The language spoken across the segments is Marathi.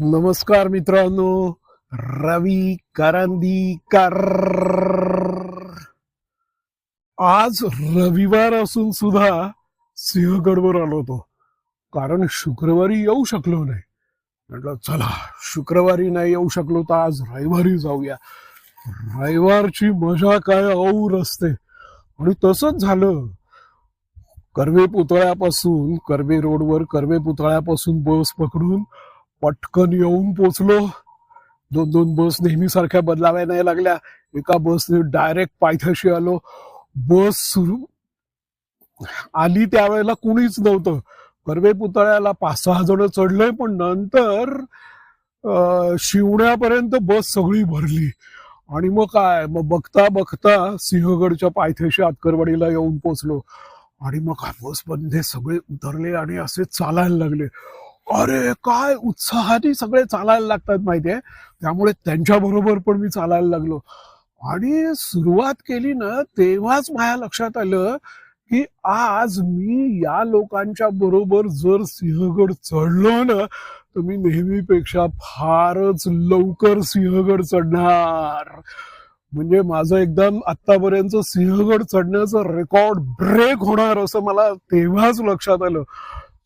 नमस्कार मित्रांनो रवी करंदीकर आज रविवार असून सुद्धा सिंहगडवर आलो होतो. कारण शुक्रवारी येऊ शकलो नाही. म्हटलं चला शुक्रवारी नाही येऊ शकलो तर आज रविवारी जाऊया. रविवारची मजा काय और असते. आणि तसंच झालं. कर्वे पुतळ्यापासून कर्वे रोडवर कर्वे पुतळ्यापासून बस पकडून पटकन येऊन पोचलो. दोन दोन बस नेहमीसारख्या बदलाव्या नाही लागल्या. एका बसने डायरेक्ट पायथ्याशी आलो. बस सुरू आली त्यावेळेला कुणीच नव्हतं. कर्वे पुतळ्याला पाच सहा जण चढलोय पण नंतर अं, शिवण्यापर्यंत बस सगळी भरली. आणि मग काय? मग बघता बघता सिंहगडच्या पायथ्याशी आतकरवाडीला येऊन पोचलो. आणि मग काय बस बंधे सगळे उतरले आणि असे चालायला लागले. अरे काय उत्साहाने सगळे चालायला लागतात माहितीये? त्यामुळे त्यांच्या बरोबर पण मी चालायला लागलो. आणि सुरुवात केली ना तेव्हाच माझ्या लक्षात आलं की आज मी या लोकांच्या बरोबर जर सिंहगड चढलो ना तर मी नेहमीपेक्षा फारच लवकर सिंहगड चढणार. म्हणजे माझं एकदम आतापर्यंत सिंहगड चढण्याचं रेकॉर्ड ब्रेक होणार असं मला तेव्हाच लक्षात आलं.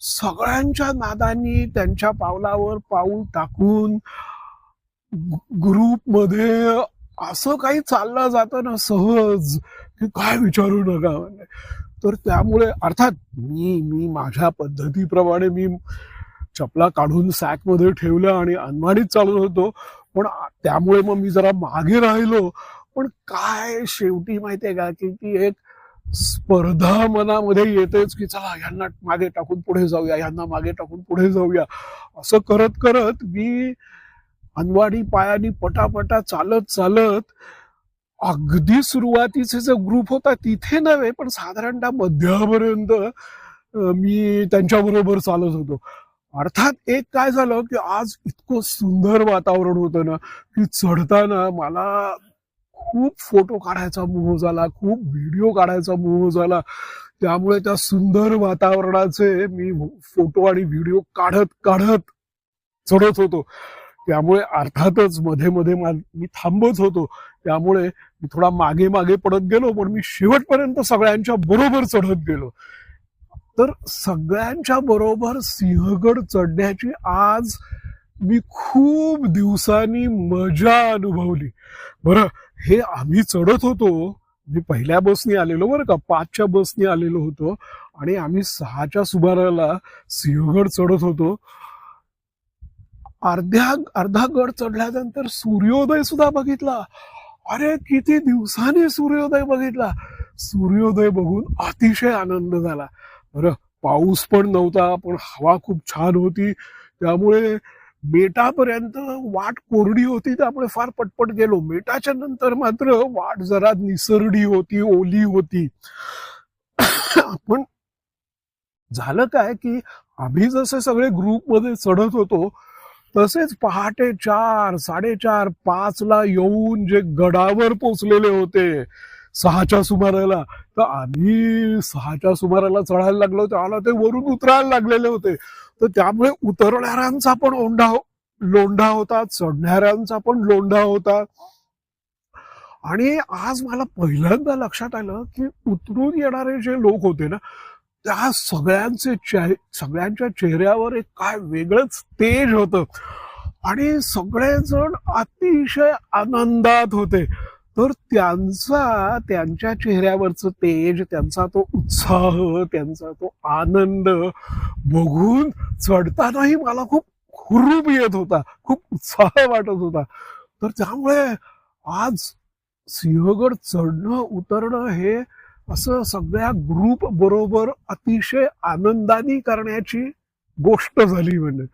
सगळ्यांच्या नादांनी त्यांच्या पावलावर पाऊल टाकून ग्रुपमध्ये असं काही चाललं जातं ना सहज की काय विचारू नका म्हणजे तर त्यामुळे अर्थात मी मी माझ्या पद्धतीप्रमाणे मी चपला काढून सॅकमध्ये ठेवल्या आणि अनमाडीत चालत होतो. पण त्यामुळे मग मी जरा मागे राहिलो. पण काय शेवटी माहितीये का की ती एक स्पर्धा मनामध्ये येतेच की चला यांना मागे टाकून पुढे जाऊया यांना मागे टाकून पुढे जाऊया. असं करत करत मी अनवाडी पायानी पटापटा चालत चालत अगदी सुरुवातीचे जो ग्रुप होता तिथे नव्हे पण साधारणतः मध्यापर्यंत मी त्यांच्याबरोबर चालत होतो. अर्थात एक काय झालं की आज इतकं सुंदर वातावरण होतं ना की चढताना मला खूप फोटो काढायचा मोह झाला खूप व्हिडिओ काढायचा मोह झाला. त्यामुळे त्या सुंदर वातावरणाचे मी फोटो आणि व्हिडिओ काढत काढत चढत होतो. त्यामुळे अर्थातच मध्ये मध्ये मी थांबत होतो. त्यामुळे मी थोडा मागे मागे पडत गेलो पण मी शेवटपर्यंत सगळ्यांच्या बरोबर चढत गेलो. तर सगळ्यांच्या बरोबर सिंहगड चढण्याची आज मी खूप दिवसांनी मजा अनुभवली. बरं हे आम्ही चढत होतो. मी पहिल्या बसनी आलेलो बरं का. पाचच्या बसनी आलेलो होतो. आणि आम्ही सहाच्या सुमाराला सिंहगड चढत होतो. अर्ध्या अर्धा गड चढल्यानंतर सूर्योदय सुद्धा बघितला. अरे किती दिवसाने सूर्योदय बघितला. सूर्योदय बघून अतिशय आनंद झाला. बरं पाऊस पण नव्हता पण हवा खूप छान होती. त्यामुळे मेटापर्यंत वाट कोरडी होती त्यामुळे फार पटपट गेलो. मेटाच्या नंतर मात्र वाट जरा निसरडी होती ओली होती. पण झालं काय की आम्ही जसे सगळे ग्रुपमध्ये चढत होतो तसेच पहाटे चार साडेचार पाच ला येऊन जे गडावर पोचलेले होते सहाच्या सुमाराला. तर आम्ही सहाच्या सुमाराला चढायला लागलो त्याला ते वरून उतरायला लागलेले होते. तर त्यामुळे उतरणाऱ्यांचा पण ओंढा हो-, लोंढा होता चढणाऱ्यांचा पण लोंढा होता. आणि आज मला पहिल्यांदा लक्षात आलं की उतरून येणारे जे लोक होते ना त्या सगळ्यांचे चे- सगळ्यांच्या चेहऱ्यावर एक काय वेगळंच तेज होतं. आणि सगळेजण अतिशय आनंदात होते. तर त्यांचा त्यांच्या चेहऱ्यावरचं तेज त्यांचा तो उत्साह त्यांचा तो आनंद बघून चढतानाही मला खूप हुरूप येत होता खूप उत्साह वाटत होता. तर त्यामुळे आज सिंहगड चढणं उतरणं हे असं सगळ्या ग्रुप बरोबर अतिशय आनंदाने करण्याची गोष्ट झाली म्हणजे.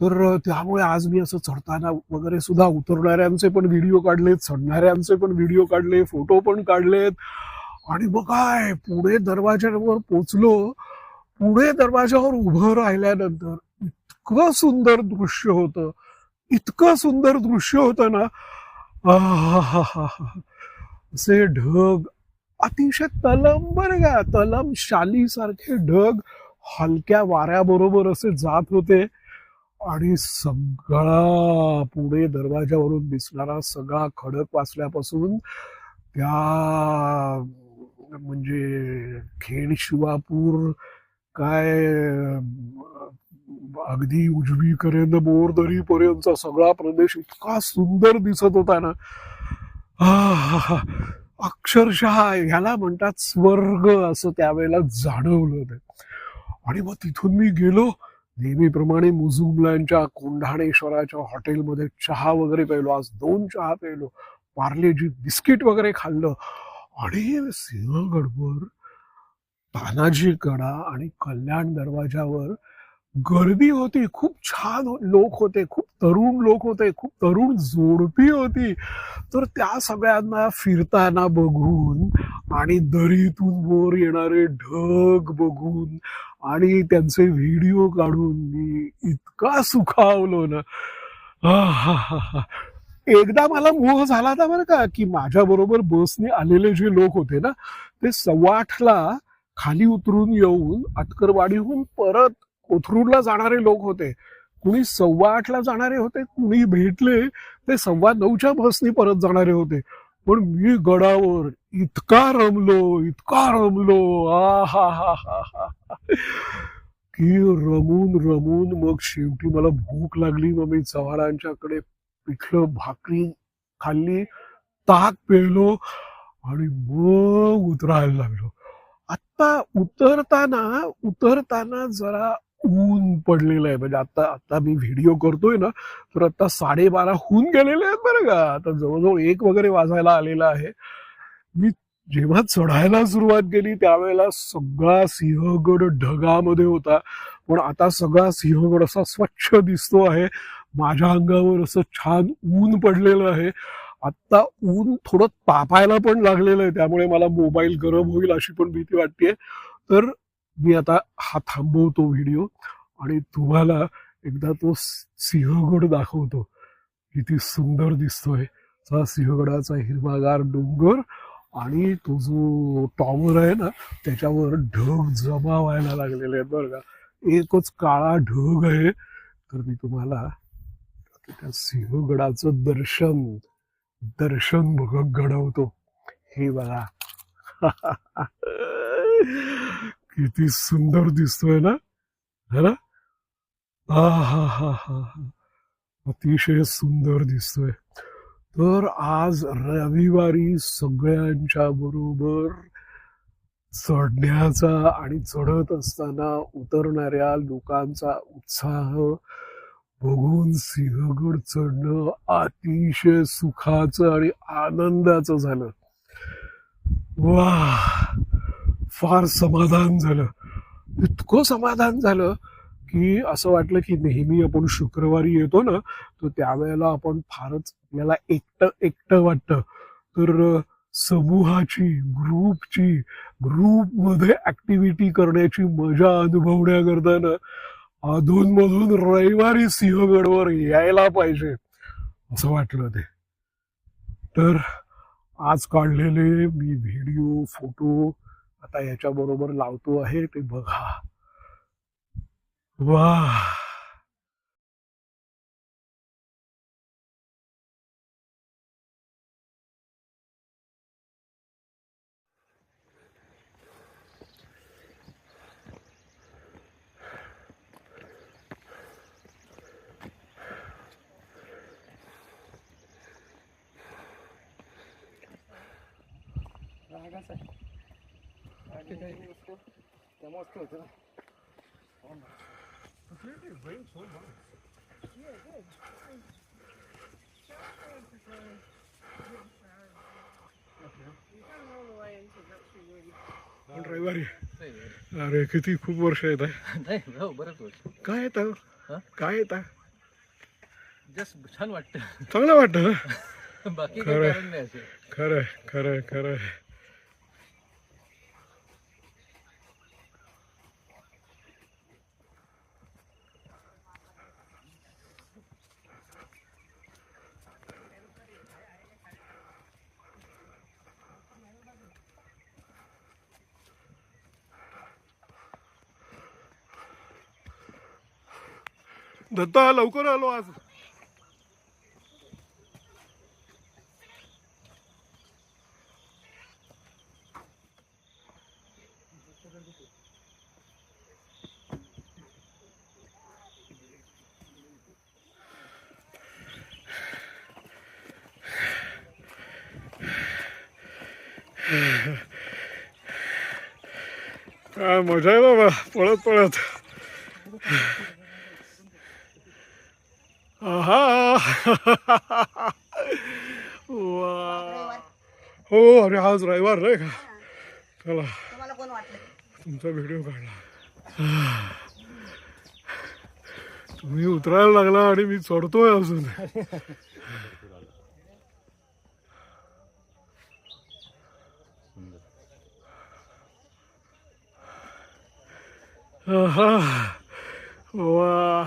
तर त्यामुळे आज मी असं चढताना वगैरे सुद्धा उतरणाऱ्यांचे पण व्हिडिओ काढलेत चढणाऱ्यांचे पण व्हिडिओ काढले फोटो पण काढलेत. आणि मग काय पुढे दरवाज्यावर पोचलो पुढे दरवाज्यावर उभं राहिल्यानंतर इतकं सुंदर दृश्य होतं इतकं सुंदर दृश्य होतं ना. असे ढग अतिशय तलम बरं का तलम शाली सारखे ढग हलक्या वाऱ्याबरोबर असे जात होते. आणि सगळा पुढे दरवाजावरून दिसणारा सगळा खडक वाचल्यापासून त्या म्हणजे खेड शिवापूर काय अगदी उजवीकडे बोरदरी पर्यंतचा सगळा प्रदेश इतका सुंदर दिसत होता ना. अक्षरशः ह्याला म्हणतात स्वर्ग असं त्यावेळेला जाणवलं होतं. आणि मग तिथून मी गेलो. नेहमीप्रमाणे मुझुमलांच्या कोंढाणेश्वराच्या हॉटेलमध्ये चहा वगैरे प्यायलो. आज दोन चहा प्यायलो. पार्लेजी बिस्किट वगैरे खाल्लं. आणि सिंहगडवर तानाजी कडा आणि कल्याण दरवाजावर गर्दी होती खूप छान हो-, लोक होते खूप तरुण लोक होते खूप तरुण जोडपी होती. तर त्या सगळ्यांना फिरताना बघून आणि दरीतून वर येणारे ढग बघून आणि त्यांचे व्हिडिओ काढून मी इतका सुखावलो ना. हा एकदा मला मोह झाला होता बरं का की माझ्या बरोबर बसने आलेले जे लोक होते ना ते सव्वा खाली उतरून येऊन अटकरवाडीहून परत कोथरूडला जाणारे लोक होते. कुणी सव्वा आठला जाणारे होते कुणी भेटले ते सव्वा नऊच्या बसनी परत जाणारे होते. पण मी गडावर इतका रमलो इतका रमलो आ हा हा हा हा की रमून रमून मग शेवटी मला भूक लागली मग मी चव्हाणांच्याकडे पिठलं भाकरी खाल्ली ताक पेलो आणि मग उतरायला लागलो. आता उतरताना उतरताना जरा ऊन पडलेलं आहे. म्हणजे आता आता मी व्हिडिओ करतोय ना तर आता साडेबारा होऊन गेलेले आहेत बरं का. आता जवळजवळ एक वगैरे वाजायला आलेला आहे. मी जेव्हा चढायला सुरुवात केली त्यावेळेला सगळा सिंहगड ढगामध्ये होता. पण आता सगळा सिंहगड असा स्वच्छ दिसतो आहे. माझ्या अंगावर असं छान ऊन पडलेलं आहे. आत्ता ऊन थोडं तापायला पण लागलेलं आहे. त्यामुळे मला मोबाईल गरम होईल अशी पण भीती वाटते तर मी आता हा थांबवतो व्हिडिओ आणि तुम्हाला एकदा तो सिंहगड दाखवतो. किती सुंदर दिसतोय. हा सिंहगडाचा हिरवागार डोंगर आणि तो जो टॉवर आहे ना त्याच्यावर ढग जमा व्हायला लागलेले आहेत बरं का. एकच काळा ढग आहे. तर मी तुम्हाला त्या सिंहगडाचं दर्शन दर्शन बघ घडवतो. हे बघा. किती सुंदर दिसतोय ना? है ना? हा हा हा हा अतिशय सुंदर दिसतोय. तर आज रविवारी सगळ्यांच्या बरोबर चढण्याचा आणि चढत असताना उतरणाऱ्या लोकांचा उत्साह बघून सिंहगड चढणं अतिशय सुखाचं आणि आनंदाचं झालं. वा फार समाधान झालं. इतकं समाधान झालं की असं वाटलं की नेहमी आपण शुक्रवारी येतो ना तर त्यावेळेला आपण फारच आपल्याला एकटं एकटं वाटतं. तर समूहाची ग्रुपची ग्रुपमध्ये ऍक्टिव्हिटी करण्याची मजा अनुभवण्याकरता ना अधूनमधून रविवारी सिंहगडवर यायला पाहिजे असं वाटलं ते. तर आज काढलेले मी व्हिडिओ फोटो आता याच्या बरोबर लावतो आहे ते बघा. वा रागाच आहे बाकी काही नसतो त्या मस्त होतं पण रविवारी अरे किती खूप वर्ष येत नाही हो बरंच वर्ष. काय येत? हा? काय येत? जस्ट छान वाटतं. चांगलं वाटतं बाकी खरं. काही कारण नाही असं खरंय खरंय खरंय दत्ता लवकर आलो आज काय मजा आहे बाबा पळत पळत आहा वा हो अरे आज रविवार रे का? चला. तुमचा व्हिडिओ काढला. तुम्ही उतरायला लागला आणि मी चढतोय अजून. आहा. वा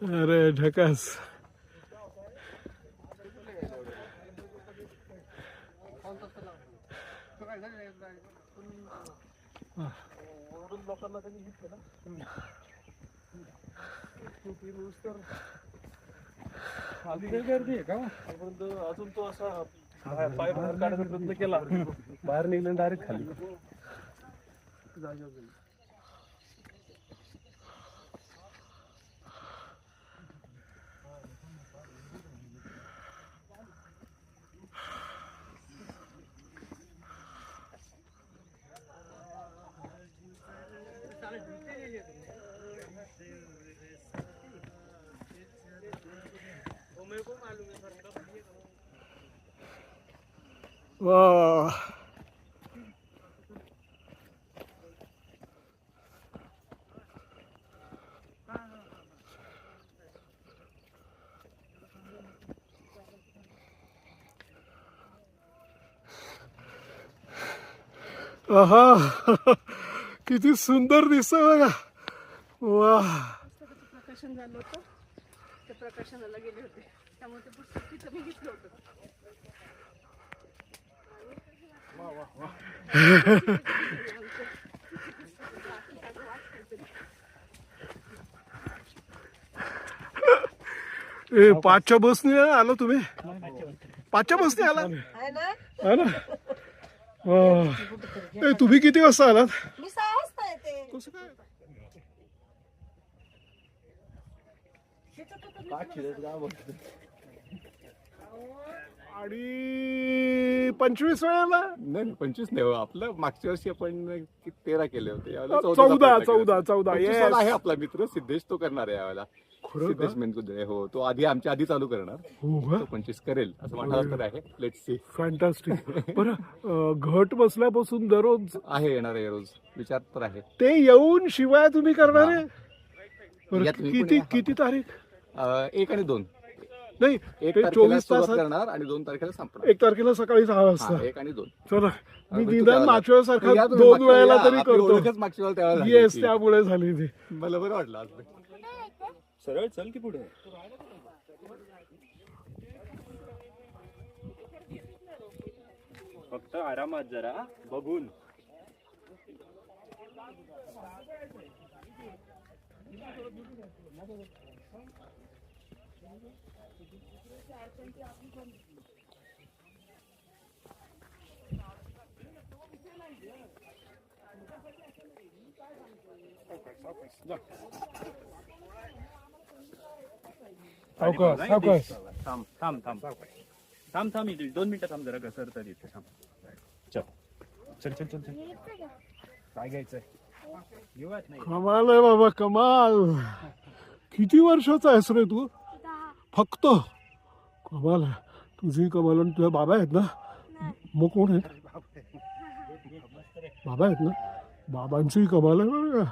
अरे ढकास. आधी काही गर्दी आहे का अजून तो असा पाय बाहेर काढायचा प्रयत्न केला बाहेर निघले डायरेक्ट खाली. वा. आहा. किती सुंदर दिसत बघा. वा. प्रकाशन झालं होतं. ते प्रकाशनाला गेले होते. त्यामुळे ते पुस्तक तिथं मी घेतलं होतं. ए पाचच्या बसने आलो तुम्ही? पाचच्या बसने आला? आहे ना? हा ना? वा. ए, तुम्ही किती वाजता आलात? मी सहा वाजता येते. कसं काय? आणि पंचवीस वेळेला? नाही पंचवीस नाही हो. आपलं मागच्या वर्षी आपण कि- तेरा केले होते यावेळेला चौदा, चौदा. चौदा, yes. आहे आपला मित्र सिद्धेश तो करणार आहे यावेळेला. खरं का? सिद्धेश मेनकुद्रे हो तो आधी आमच्या आधी चालू करणार. हो का? तो पंचवीस करेल असं म्हणाला तर आहे. लेट सी फॅन्टास्टिक बरं अं, घट बसल्यापासून दररोज? आहे येणार आहे रोज. विचार तर आहे. ते येऊन शिवाय तुम्ही करणार आहे? बरं, पण किती. किती तारीख? अं, एक आणि दोन. नाही एक ते तारखेला चोवीस सुरुवात तासात करणार आणि दोन तारखेला संपणार. एक तारखेला सकाळी सहा हा, वाजता. एक आणि दोन. चला मी तू निदान मागच्या वेळेसारखा या तुम्ही दोन मागच्या वेळेला वेळेला तरी आपली करतो. ओळखच मागच्या वेळेला त्यावेळेला झाली येस होती. त्यामुळे झाली ती. मला बरं वाटलं आज. सरळ चल की पुढे. फक्त आरामात जरा बघून. सावकाश सावकाश. थांब थांब थांब. थांब थांब इथे दोन मिनिटं थांब जरा घसर तर इथे थांब. चल. चल चल चल चल. काय घ्यायचंय? घेऊयात नाही. कमाल आहे बाबा कमाल. किती वर्षाचा आहेस रे तू? फक्त कमाल तुझी कमाल आणि तुझ्या बाबा आहेत ना मग कोण आहेत? बाबा आहेत ना? बाबांची कमाल आहे बरं का.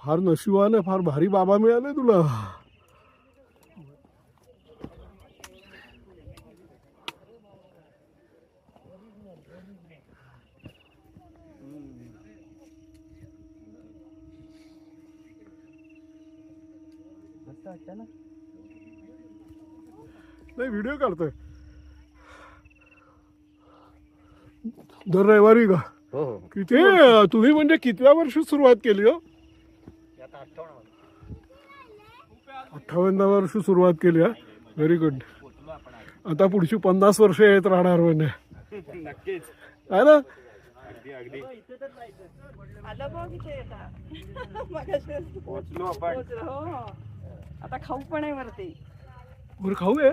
फार नशिबान आहे फार भारी बाबा मिळाले तुला. वाटतं ना? नाही व्हिडिओ काढतोय. दर रविवारी का? हो हो. किती तुम्ही म्हणजे कितव्या वर्षी सुरुवात केली हो? अठ्ठावन्न वर्षी सुरुवात केली हा? व्हेरी गुड आता पुढची पन्नास वर्ष येत राहणार म्हणजे आहे ना? आता. हो. आता खाऊ पण आहे वरती. बरं खाऊ आहे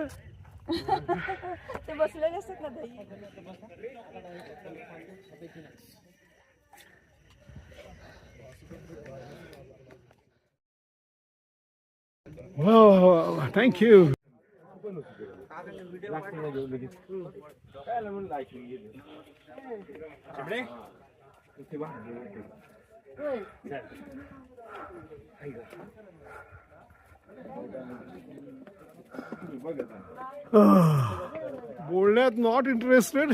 ते बसलेले असतात ना दही वा वा थँक्यू चिमणे? बोलण्यात नॉट इंटरेस्टेड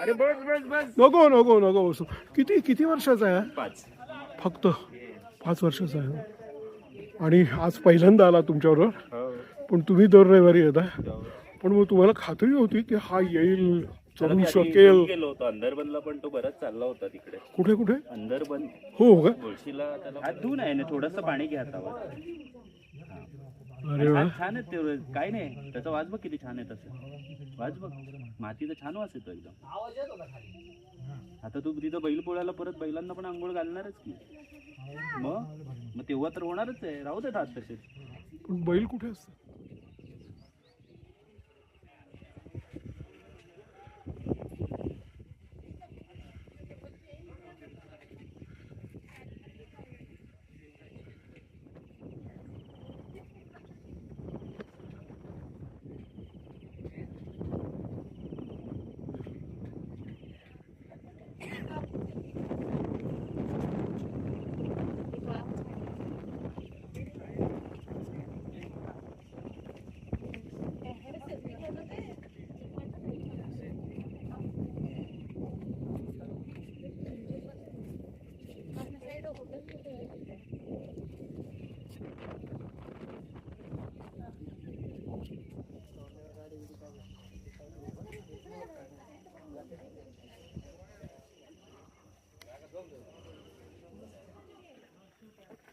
अरे बस बस बस. नको नको नको बसू. किती किती वर्षाचा आहे? हा? पाच. फक्त पाच वर्षाचा आहे. आणि आज पहिल्यांदा आला तुमच्याबरोबर. हो. पण तुम्ही दर रविवारी येता पण मग तुम्हाला खात्री होती की हा येईल चढू शकेल? गेलो होतो. अंदरबनला पण तो बराच चालला होता तिकडे. कुठे कुठे? अंदरबन हो का? हात धुवून आहे ना थोडस पाणी घ्या अरे वा. हात छान आहे ते काय नाही त्याचा वाज बघ किती छान आहे तसं. वाज बघ. मातीचा छान वास येतो एकदम. आता तू तिथं बैल पोळ्याला परत बैलांना पण आंघोळ घालणारच की. मग? मग तेव्हा तर होणारच आहे. राहू देत हात तसेच. पण बैल कुठे असतात?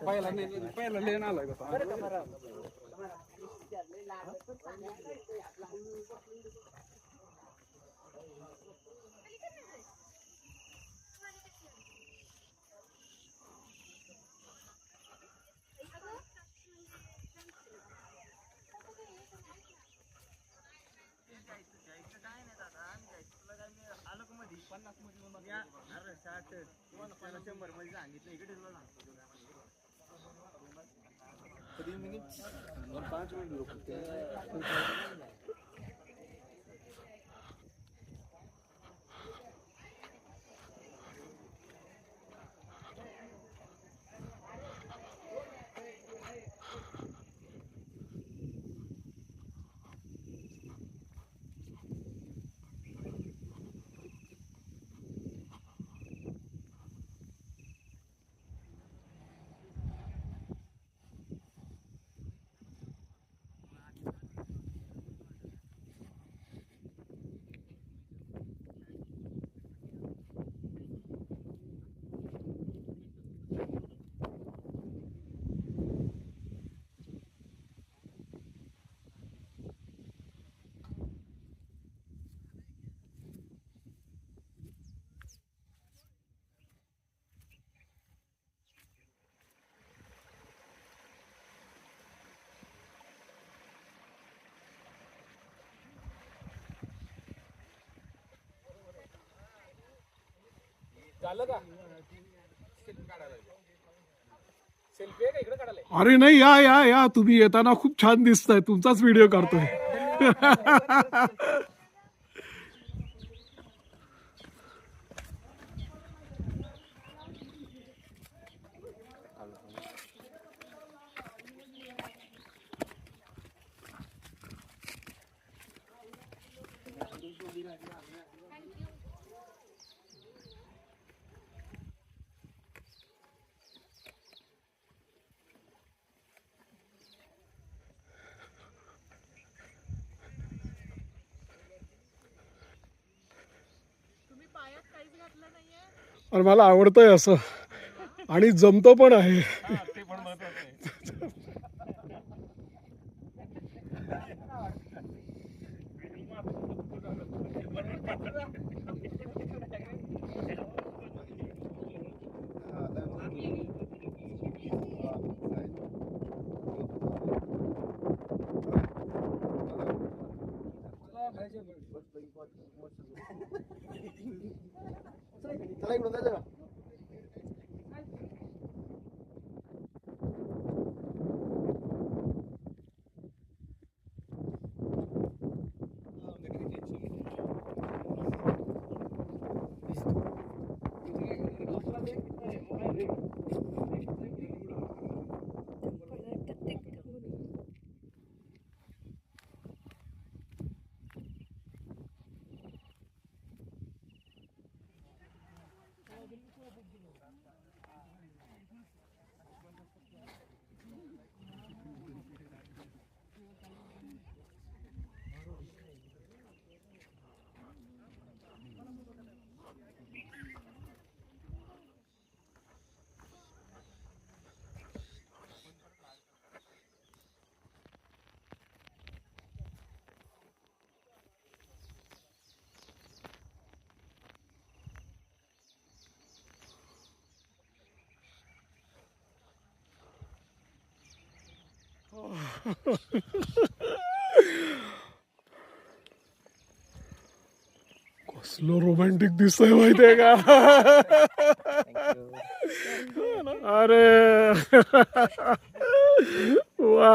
पहिला पहिला लिन आलाय पन्नासमध्ये अरे साठ पन्नास शंभरमध्ये सांगितलं इकडे तुला सांगतो तुला मिनिट पाच मिनिट अरे नाही या या या तुम्ही येताना खूप छान दिसताय तुमचाच व्हिडिओ काढतोय आणि मला आवडतंय असं. आणि जमतं पण आहे. कसलं रोमॅन्टिक दिसतंय माहितीये का अरे वा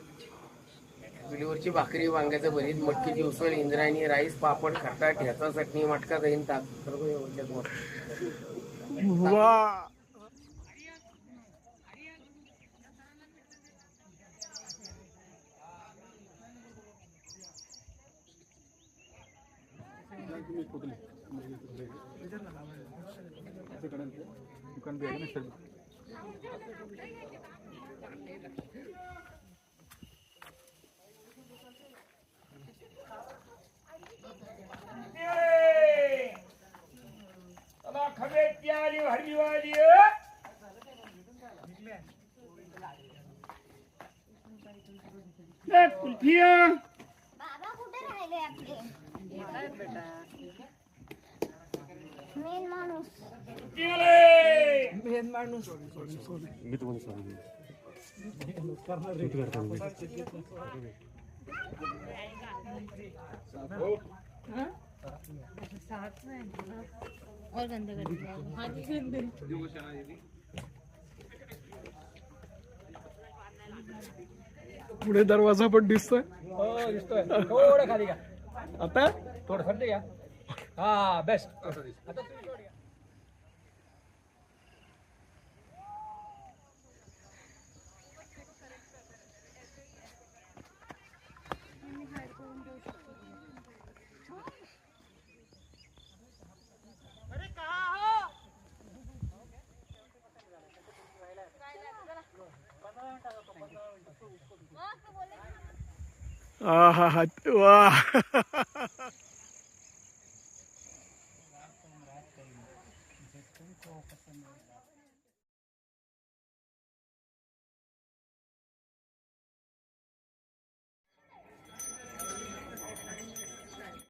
चुलीवरची भाकरी वांग्याचं भरीत मटकीची उसळ इंद्रायणी राईस पापड खटा ठ्याचा चटणी मटका दहीन ताक. वा. बाबा कुठे राहिले आपले मेन माणूस और गंदे कर पुढे दरवाजा पण दिसतोय. थोडं खाली का आता? थोडं सध्या घ्या. हा बेस्ट आहा हा वा.